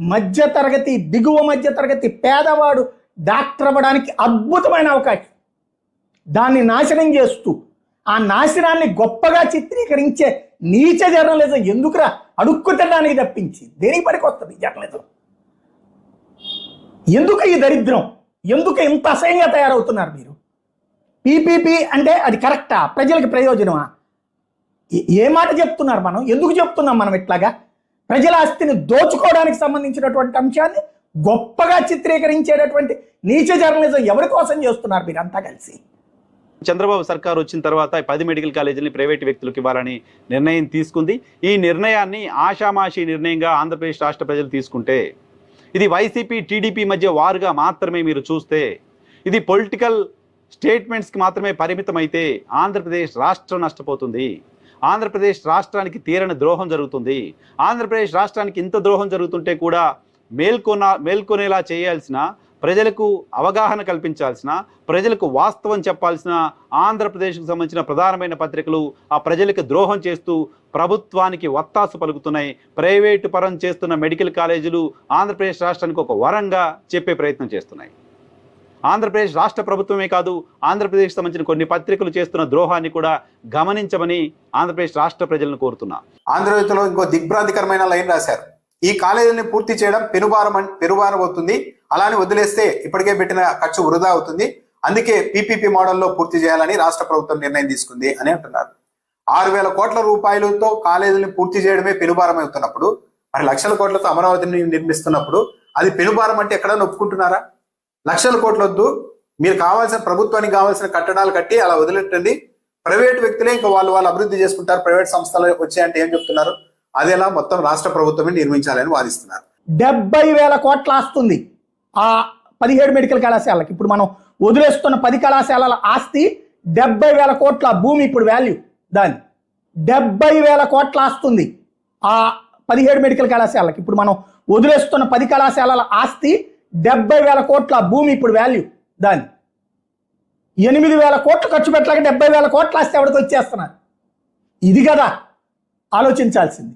మధ్యతరగతి దిగువ మధ్య తరగతి పేదవాడు డాక్టర్ అవ్వడానికి అద్భుతమైన అవకాశం. దాన్ని నాశనం చేస్తూ ఆ నాశనాన్ని గొప్పగా చిత్రీకరించే నీచ జర్నలిజం ఎందుకురా? అడుక్కు తినడానికి తప్పించి. దేనికి పనికొస్తుంది జర్నలిజం? ఎందుకు ఈ దరిద్రం? ఎందుకు ఇంత అసహ్యంగా తయారవుతున్నారు మీరు? పీపీపీ అంటే అది కరెక్టా? ప్రజలకు ప్రయోజనమా? ఏ- ఏ మాట చెప్తున్నారు మనం? ఎందుకు చెప్తున్నాం మనం ఇట్లాగా? ప్రజల ఆస్తిని దోచుకోవడానికి సంబంధించినటువంటి అంశాన్ని గొప్పగా చిత్రీకరించేటటువంటి నీచ జర్నలిజం ఎవరి కోసం చేస్తున్నారు మీరంతా కలిసి? చంద్రబాబు సర్కార్ వచ్చిన తర్వాత పది మెడికల్ కాలేజీని ప్రైవేటు వ్యక్తులకు ఇవ్వాలని నిర్ణయం తీసుకుంది. ఈ నిర్ణయాన్ని ఆషామాషి నిర్ణయంగా ఆంధ్రప్రదేశ్ రాష్ట్ర ప్రజలు తీసుకుంటే ఇది వైసీపీ టీడీపీ మధ్య వారుగా మాత్రమే మీరు చూస్తే ఇది పొలిటికల్ స్టేట్మెంట్స్కి మాత్రమే పరిమితమైతే ఆంధ్రప్రదేశ్ రాష్ట్రం నష్టపోతుంది. ఆంధ్రప్రదేశ్ రాష్ట్రానికి తీరని ద్రోహం జరుగుతుంది. ఆంధ్రప్రదేశ్ రాష్ట్రానికి ఇంత ద్రోహం జరుగుతుంటే కూడా మేల్కొన మేల్కొనేలా చేయాల్సిన ప్రజలకు అవగాహన కల్పించాల్సిన ప్రజలకు వాస్తవం చెప్పాల్సిన ఆంధ్రప్రదేశ్కు సంబంధించిన ప్రధానమైన పత్రికలు ఆ ప్రజలకు ద్రోహం చేస్తూ ప్రభుత్వానికి వత్తాసు పలుకుతున్నాయి. ప్రైవేటు పరం చేస్తున్న మెడికల్ కాలేజీలు ఆంధ్రప్రదేశ్ రాష్ట్రానికి ఒక వరంగా చెప్పే ప్రయత్నం చేస్తున్నాయి. ఆంధ్రప్రదేశ్ రాష్ట్ర ప్రభుత్వమే కాదు ఆంధ్రప్రదేశ్కి సంబంధించిన కొన్ని పత్రికలు చేస్తున్న ద్రోహాన్ని కూడా గమనించమని ఆంధ్రప్రదేశ్ రాష్ట్ర ప్రజలను కోరుతున్నా. ఆంధ్రజ్యోతిలో ఇంకో దిగ్భ్రాంతికరమైన లైన్ రాశారు. ఈ కాలేజీని పూర్తి చేయడం పెనుభారం పెనుభారం అవుతుంది. అలానే వదిలేస్తే ఇప్పటికే పెట్టిన ఖర్చు వృధా అవుతుంది. అందుకే పీపీపీ మోడల్లో పూర్తి చేయాలని రాష్ట్ర ప్రభుత్వం నిర్ణయం తీసుకుంది అని అంటున్నారు. ఆరు వేల కోట్ల రూపాయలతో కాలేజీని పూర్తి చేయడమే పెనుభారం అవుతున్నప్పుడు మరి లక్షల కోట్లతో అమరావతిని నిర్మిస్తున్నప్పుడు అది పెనుభారం అంటే ఎక్కడ ఒప్పుకుంటున్నారా? లక్షల కోట్ల వద్దు మీరు కావాల్సిన ప్రభుత్వానికి కావాల్సిన కట్టడాలు కట్టి అలా వదిలేటండి ప్రైవేట్ వ్యక్తులే ఇంకా వాళ్ళు వాళ్ళు అభివృద్ధి చేసుకుంటారు. ప్రైవేట్ సంస్థలు వచ్చాయంటే ఏం చెప్తున్నారు? అదేలా మొత్తం రాష్ట్ర ప్రభుత్వమే నిర్మించాలని వాదిస్తున్నారు. డెబ్బై వేల కోట్ల ఆస్తుంది ఆ పదిహేడు మెడికల్ కళాశాలకి ఇప్పుడు మనం వదిలేస్తున్న పది కళాశాలల ఆస్తి డెబ్బై వేల కోట్ల భూమి ఇప్పుడు వాల్యూ దాని. డెబ్బై వేల కోట్ల ఆస్తుంది ఆ పదిహేడు మెడికల్ కళాశాలకి ఇప్పుడు మనం వదిలేస్తున్న పది కళాశాలల ఆస్తి డెబ్బై వేల కోట్ల భూమి ఇప్పుడు వాల్యూ దాని. ఎనిమిది వేల కోట్లు ఖర్చు పెట్టలేక డెబ్బై వేల కోట్లు ఆస్తి ఎవరికి వచ్చేస్తున్నారు? ఇది కదా ఆలోచించాల్సింది.